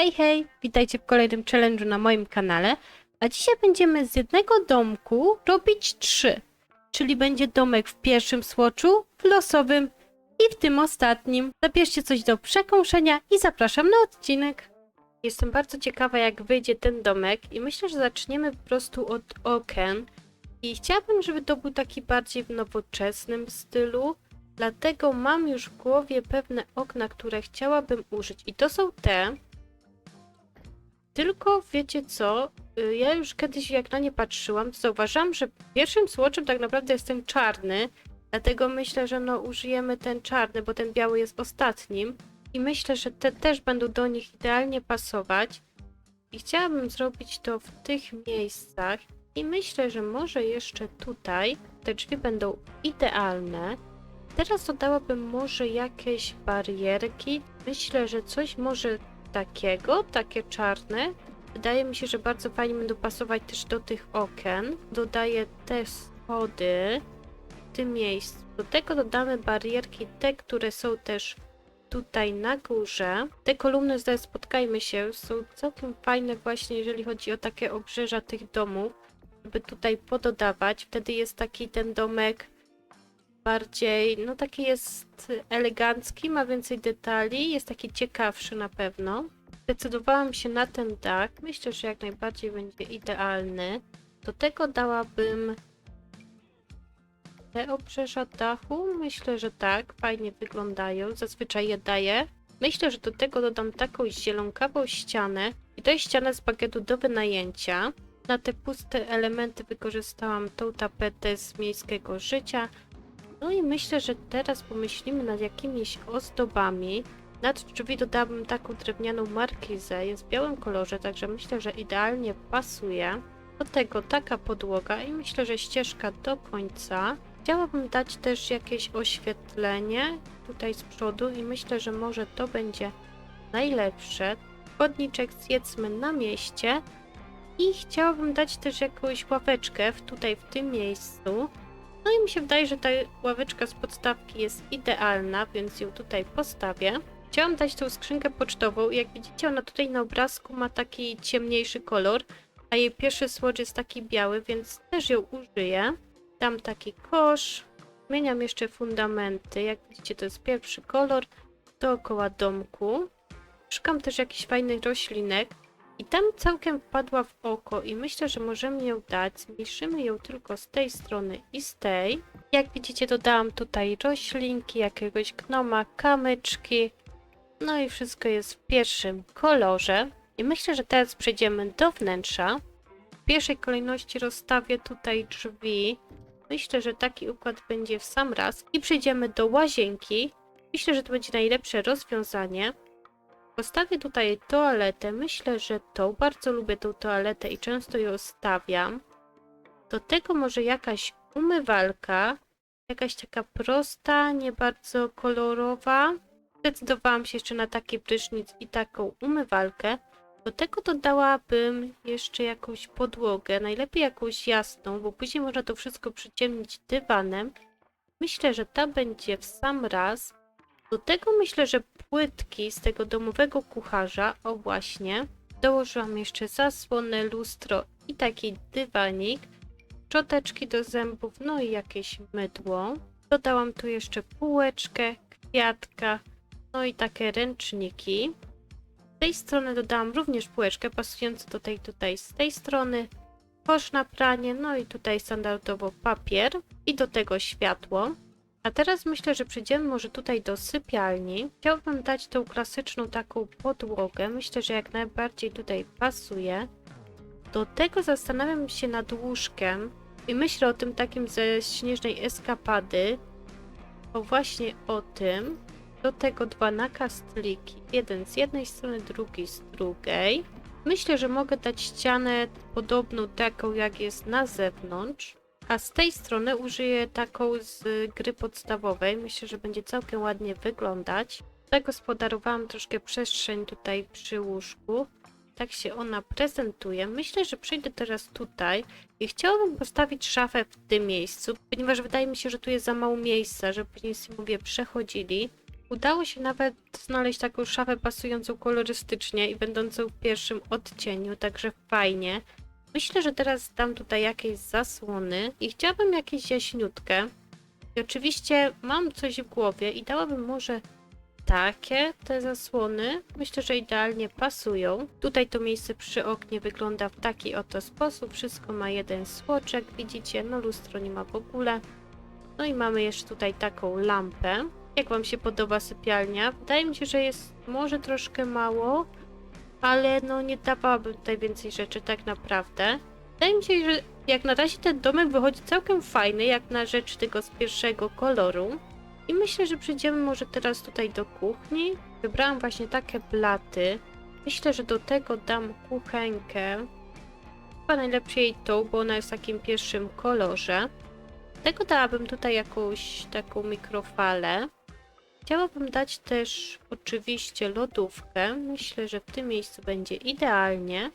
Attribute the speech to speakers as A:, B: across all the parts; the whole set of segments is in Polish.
A: Hej, hej! Witajcie w kolejnym challenge'u na moim kanale. A dzisiaj będziemy z jednego domku robić trzy. Czyli będzie domek w pierwszym słoczu, w losowym i w tym ostatnim. Zabierzcie coś do przekąszenia i zapraszam na odcinek. Jestem bardzo ciekawa, jak wyjdzie ten domek i myślę, że zaczniemy po prostu od okien. I chciałabym, żeby to był taki bardziej w nowoczesnym stylu. Dlatego mam już w głowie pewne okna, które chciałabym użyć. I to są te. Tylko wiecie co? Y, Ja już kiedyś jak na nie patrzyłam, to zauważyłam, że pierwszym słoczem tak naprawdę jest ten czarny. Dlatego myślę, że no użyjemy ten czarny, bo ten biały jest ostatnim. I myślę, że te też będą do nich idealnie pasować. I chciałabym zrobić to w tych miejscach. I myślę, że może jeszcze tutaj te drzwi będą idealne. Teraz dodałabym może jakieś barierki. Myślę, że coś może takiego, takie czarne. Wydaje mi się, że bardzo fajnie będą pasować też do tych okien. Dodaję te schody w tym miejscu. Do tego dodamy barierki, te, które są też tutaj na górze. Te kolumny, zdaje spotkajmy się, są całkiem fajne właśnie, jeżeli chodzi o takie obrzeża tych domów, żeby tutaj pododawać. Wtedy jest taki ten domek bardziej, no taki jest elegancki, ma więcej detali, jest taki ciekawszy na pewno. Zdecydowałam się na ten dach. Myślę, że jak najbardziej będzie idealny. Do tego dałabym te obrzeża dachu. Myślę, że tak, fajnie wyglądają. Zazwyczaj je daję. Myślę, że do tego dodam taką zielonkawą ścianę. I to jest ściana z bagietu do wynajęcia. Na te puste elementy wykorzystałam tą tapetę z miejskiego życia. No i myślę, że teraz pomyślimy nad jakimiś ozdobami. Nad drzwi dodałabym taką drewnianą markizę, jest w białym kolorze, także myślę, że idealnie pasuje. Do tego taka podłoga i myślę, że ścieżka do końca. Chciałabym dać też jakieś oświetlenie tutaj z przodu i myślę, że może to będzie najlepsze. Chodniczek zjedzmy na mieście i chciałabym dać też jakąś ławeczkę tutaj w tym miejscu. No i mi się wydaje, że ta ławeczka z podstawki jest idealna, więc ją tutaj postawię. Chciałam dać tą skrzynkę pocztową i jak widzicie ona tutaj na obrazku ma taki ciemniejszy kolor, a jej pierwszy słodź jest taki biały, więc też ją użyję. Dam taki kosz, zmieniam jeszcze fundamenty, jak widzicie to jest pierwszy kolor, dookoła domku. Szukam też jakichś fajnych roślinek i tam całkiem wpadła w oko i myślę, że możemy ją dać. Zmniejszymy ją tylko z tej strony i z tej. Jak widzicie dodałam tutaj roślinki, jakiegoś gnoma, kamyczki. No i wszystko jest w pierwszym kolorze. I myślę, że teraz przejdziemy do wnętrza. W pierwszej kolejności rozstawię tutaj drzwi. Myślę, że taki układ będzie w sam raz. I przejdziemy do łazienki. Myślę, że to będzie najlepsze rozwiązanie. Postawię tutaj toaletę. Myślę, że tą. Bardzo lubię tą toaletę i często ją stawiam. Do tego może jakaś umywalka. Jakaś taka prosta, nie bardzo kolorowa. Zdecydowałam się jeszcze na taki prysznic i taką umywalkę. Do tego dodałabym jeszcze jakąś podłogę, najlepiej jakąś jasną, bo później można to wszystko przyciemnić dywanem. Myślę, że ta będzie w sam raz. Do tego myślę, że płytki z tego domowego kucharza, o właśnie, dołożyłam jeszcze zasłonę, lustro i taki dywanik, szczoteczki do zębów, no i jakieś mydło. Dodałam tu jeszcze półeczkę, kwiatka, no i takie ręczniki. Z tej strony dodałam również półeczkę pasującą do tej tutaj z tej strony. Kosz na pranie, no i tutaj standardowo papier i do tego światło. A teraz myślę, że przejdziemy może tutaj do sypialni. Chciałbym dać tą klasyczną taką podłogę. Myślę, że jak najbardziej tutaj pasuje. Do tego zastanawiam się nad łóżkiem i myślę o tym takim ze śnieżnej eskapady. O właśnie o tym. Do tego dwa nakastliki. Jeden z jednej strony, drugi z drugiej. Myślę, że mogę dać ścianę podobną taką, jak jest na zewnątrz. A z tej strony użyję taką z gry podstawowej. Myślę, że będzie całkiem ładnie wyglądać. Zagospodarowałam troszkę przestrzeń tutaj przy łóżku. Tak się ona prezentuje. Myślę, że przyjdę teraz tutaj i chciałabym postawić szafę w tym miejscu, ponieważ wydaje mi się, że tu jest za mało miejsca, żeby później simowie przechodzili. Udało się nawet znaleźć taką szafę pasującą kolorystycznie i będącą w pierwszym odcieniu, także fajnie. Myślę, że teraz dam tutaj jakieś zasłony i chciałabym jakieś jaśniutkę. I oczywiście mam coś w głowie i dałabym może takie te zasłony. Myślę, że idealnie pasują. Tutaj to miejsce przy oknie wygląda w taki oto sposób. Wszystko ma jeden słoczek, widzicie, no lustro nie ma w ogóle. No i mamy jeszcze tutaj taką lampę. Jak Wam się podoba sypialnia? Wydaje mi się, że jest może troszkę mało, ale no nie dawałabym tutaj więcej rzeczy tak naprawdę. Wydaje mi się, że jak na razie ten domek wychodzi całkiem fajny, jak na rzecz tego z pierwszego koloru. I myślę, że przejdziemy może teraz tutaj do kuchni. Wybrałam właśnie takie blaty. Myślę, że do tego dam kuchenkę. Chyba najlepiej tą, bo ona jest w takim pierwszym kolorze. Tego dałabym tutaj jakąś taką mikrofalę. Chciałabym dać też oczywiście lodówkę. Myślę, że w tym miejscu będzie idealnie.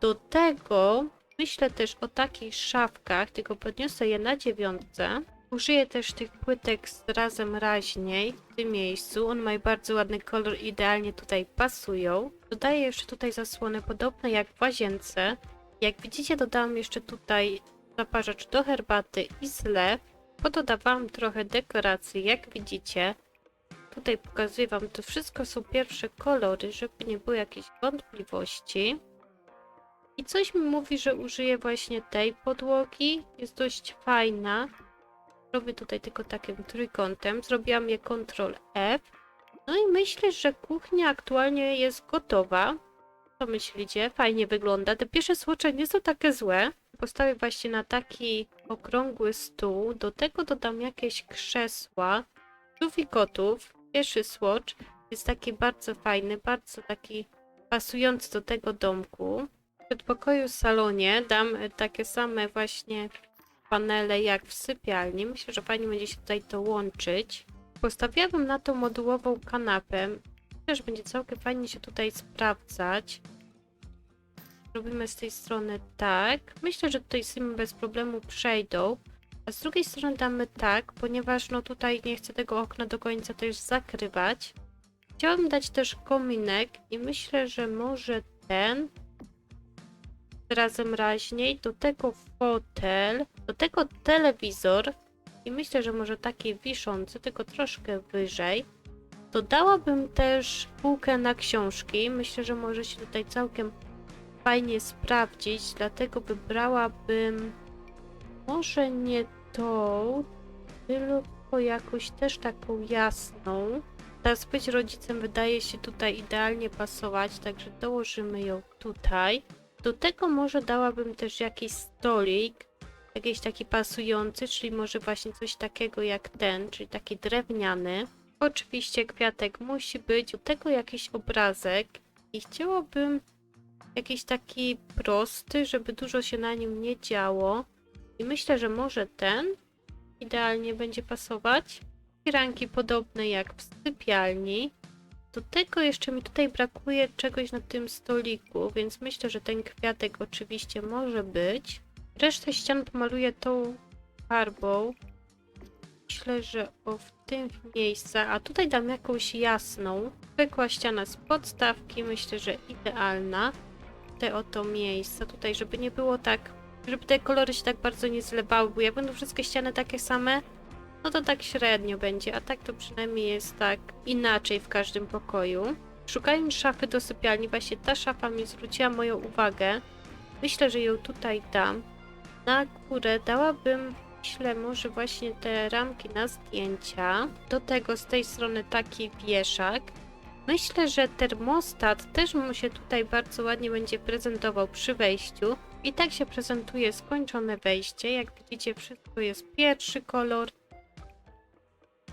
A: Do tego myślę też o takich szafkach, tylko podniosę je na dziewiątce. Użyję też tych płytek z razem raźniej w tym miejscu. On ma bardzo ładny kolor, idealnie tutaj pasują. Dodaję jeszcze tutaj zasłony podobne jak w łazience. Jak widzicie dodałam jeszcze tutaj zaparzacz do herbaty i zlew. Pododawałam trochę dekoracji, jak widzicie. Tutaj pokazuję Wam, to wszystko są pierwsze kolory, żeby nie było jakichś wątpliwości. I coś mi mówi, że użyję właśnie tej podłogi. Jest dość fajna. Robię tutaj tylko takim trójkątem. Zrobiłam je Ctrl F. No i myślę, że kuchnia aktualnie jest gotowa. Co myślicie? Fajnie wygląda. Te pierwsze słocze nie są takie złe. Postawię właśnie na taki okrągły stół. Do tego dodam jakieś krzesła. I kotów. Pierwszy słocz jest taki bardzo fajny, bardzo taki pasujący do tego domku. W przedpokoju salonie dam e, takie same właśnie panele jak w sypialni. Myślę, że fajnie będzie się tutaj to łączyć. Postawiłabym na tą modułową kanapę. Myślę, że będzie całkiem fajnie się tutaj sprawdzać. Robimy z tej strony tak. Myślę, że tutaj symy bez problemu przejdą. A z drugiej strony damy tak, ponieważ no tutaj nie chcę tego okna do końca też zakrywać. Chciałabym dać też kominek i myślę, że może ten razem raźniej, do tego fotel, do tego telewizor i myślę, że może taki wiszący, tylko troszkę wyżej. Dodałabym też półkę na książki. Myślę, że może się tutaj całkiem fajnie sprawdzić, dlatego wybrałabym może nie tą, tylko jakąś też taką jasną. Teraz być rodzicem wydaje się tutaj idealnie pasować, także dołożymy ją tutaj. Do tego może dałabym też jakiś stolik, jakiś taki pasujący, czyli może właśnie coś takiego jak ten, czyli taki drewniany. Oczywiście kwiatek musi być, do tego jakiś obrazek i chciałabym jakiś taki prosty, żeby dużo się na nim nie działo. I myślę, że może ten idealnie będzie pasować. Firanki podobne jak w sypialni. Do tego jeszcze mi tutaj brakuje czegoś na tym stoliku, więc myślę, że ten kwiatek oczywiście może być. Resztę ścian pomaluję tą farbą. Myślę, że o w tym miejscu, a tutaj dam jakąś jasną. Zwykła ściana z podstawki, myślę, że idealna. Te oto miejsca tutaj, żeby nie było tak, żeby te kolory się tak bardzo nie zlewały, bo jak będą wszystkie ściany takie same, no to tak średnio będzie, a tak to przynajmniej jest tak inaczej w każdym pokoju. Szukając szafy do sypialni, właśnie ta szafa mi zwróciła moją uwagę. Myślę, że ją tutaj dam. Na górę dałabym, myślę, może właśnie te ramki na zdjęcia. Do tego z tej strony taki wieszak. Myślę, że termostat też mu się tutaj bardzo ładnie będzie prezentował przy wejściu. I tak się prezentuje skończone wejście. Jak widzicie, wszystko jest pierwszy kolor.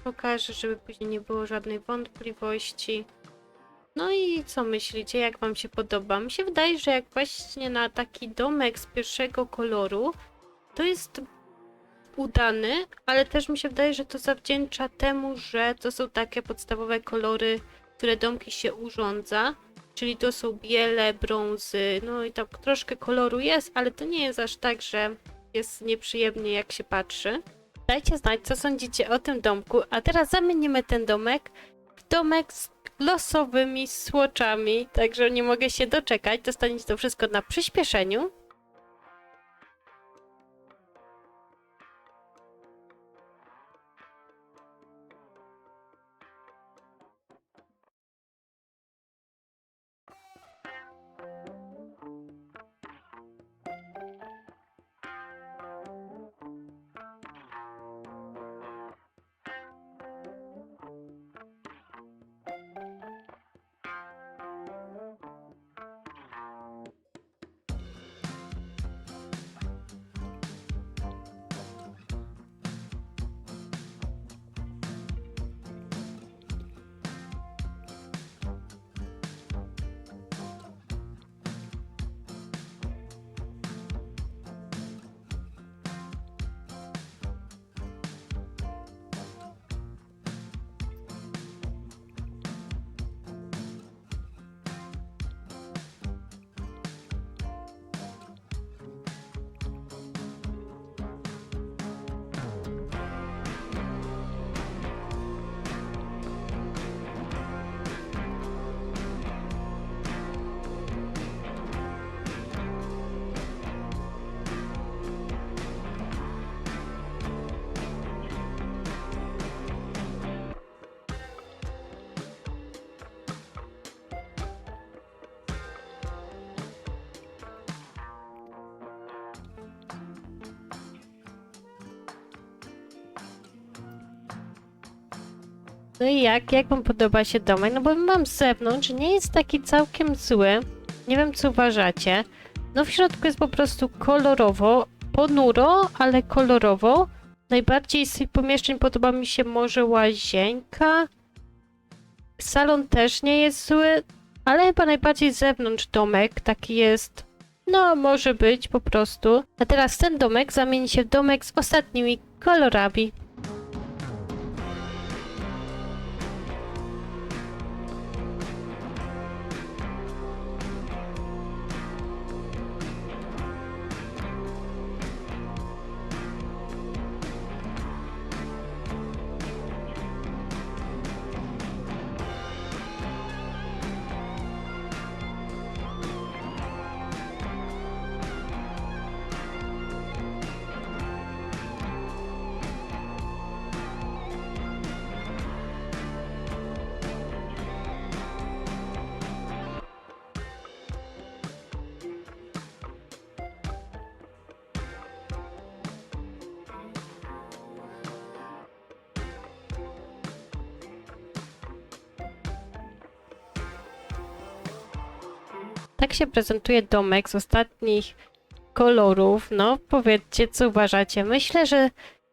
A: Pokażę, żeby później nie było żadnej wątpliwości. No i co myślicie, jak wam się podoba? Mi się wydaje, że jak właśnie na taki domek z pierwszego koloru, to jest udany, ale też mi się wydaje, że to zawdzięcza temu, że to są takie podstawowe kolory, które domki się urządza. Czyli to są biele, brązy, no i tak troszkę koloru jest, ale to nie jest aż tak, że jest nieprzyjemnie jak się patrzy. Dajcie znać, co sądzicie o tym domku, a teraz zamienimy ten domek w domek z losowymi słoczami, także nie mogę się doczekać. Dostaniecie to wszystko na przyspieszeniu. No i jak? Jak wam podoba się domek? No bo mam z zewnątrz, nie jest taki całkiem zły. Nie wiem, co uważacie. No w środku jest po prostu kolorowo, ponuro, ale kolorowo. Najbardziej z tych pomieszczeń podoba mi się może łazienka. Salon też nie jest zły, ale chyba najbardziej z zewnątrz domek taki jest. No, może być po prostu. A teraz ten domek zamieni się w domek z ostatnimi kolorami. Tak się prezentuje domek z ostatnich kolorów. No, powiedzcie, co uważacie. Myślę, że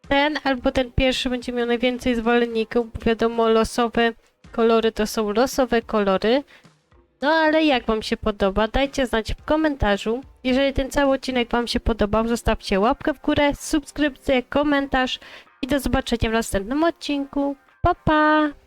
A: ten albo ten pierwszy będzie miał najwięcej zwolenników, bo wiadomo, losowe kolory to są losowe kolory. No, ale jak Wam się podoba? Dajcie znać w komentarzu. Jeżeli ten cały odcinek Wam się podobał, zostawcie łapkę w górę, subskrypcję, komentarz i do zobaczenia w następnym odcinku. Pa, pa!